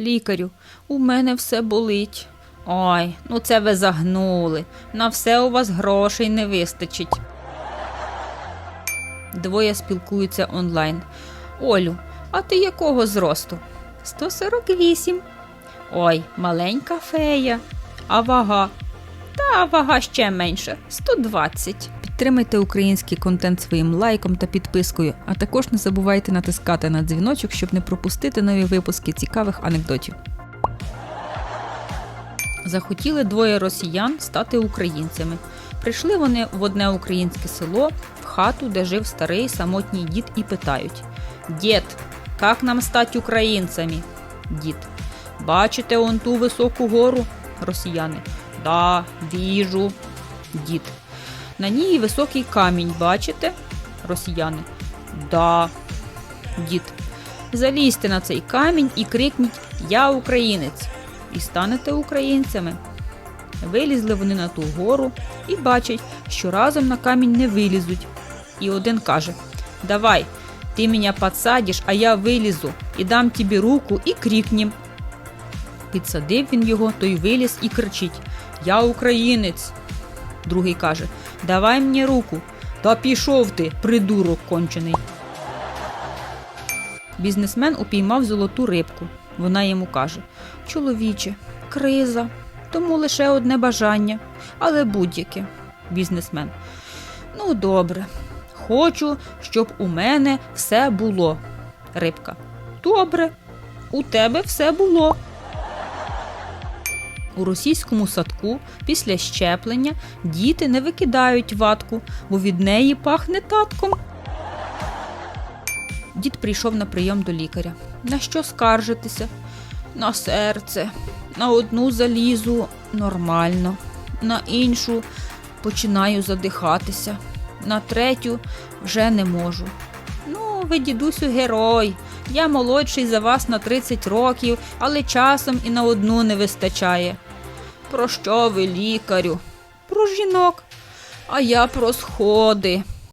Лікарю, у мене все болить. Ой, ну це ви загнули. На все у вас грошей не вистачить. Двоє спілкуються онлайн. Олю, а ти якого зросту? 148. Ой, маленька фея. А вага? Та вага ще менше 120. Підтримайте український контент своїм лайком та підпискою, а також не забувайте натискати на дзвіночок, щоб не пропустити нові випуски цікавих анекдотів. Захотіли двоє росіян стати українцями. Прийшли вони в одне українське село, в хату, де жив старий самотній дід, і питають: Дід, як нам стати українцями? Дід. Бачите он ту високу гору? Росіяни. Да, віжу. Дід. На ній високий камінь, бачите? Росіяни. Да. Дід. Залізьте на цей камінь і крикніть Я українець. І станете українцями. Вилізли вони на ту гору і бачать, що разом на камінь не вилізуть. І один каже: Давай, ти мене підсадиш, а я вилізу, і дам тобі руку і крикнім. Підсадив він його, той виліз і кричить: Я українець. Другий каже: Давай мені руку. Та пішов ти, придурок кончений. Бізнесмен упіймав золоту рибку. Вона йому каже: Чоловіче, криза, тому лише одне бажання, але будь-яке. Бізнесмен. Ну, добре. Хочу, щоб у мене все було. Рибка. Добре, у тебе все було. У російському садку після щеплення діти не викидають ватку, бо від неї пахне татком. Дід прийшов на прийом до лікаря. На що скаржитися? На серце. На одну залізу нормально, на іншу починаю задихатися, на третю вже не можу. Ну, ви, дідусю, герой. Я молодший за вас на 30 років, але часом і на одну не вистачає. Про що ви, лікарю? Про жінок. А я про сходи.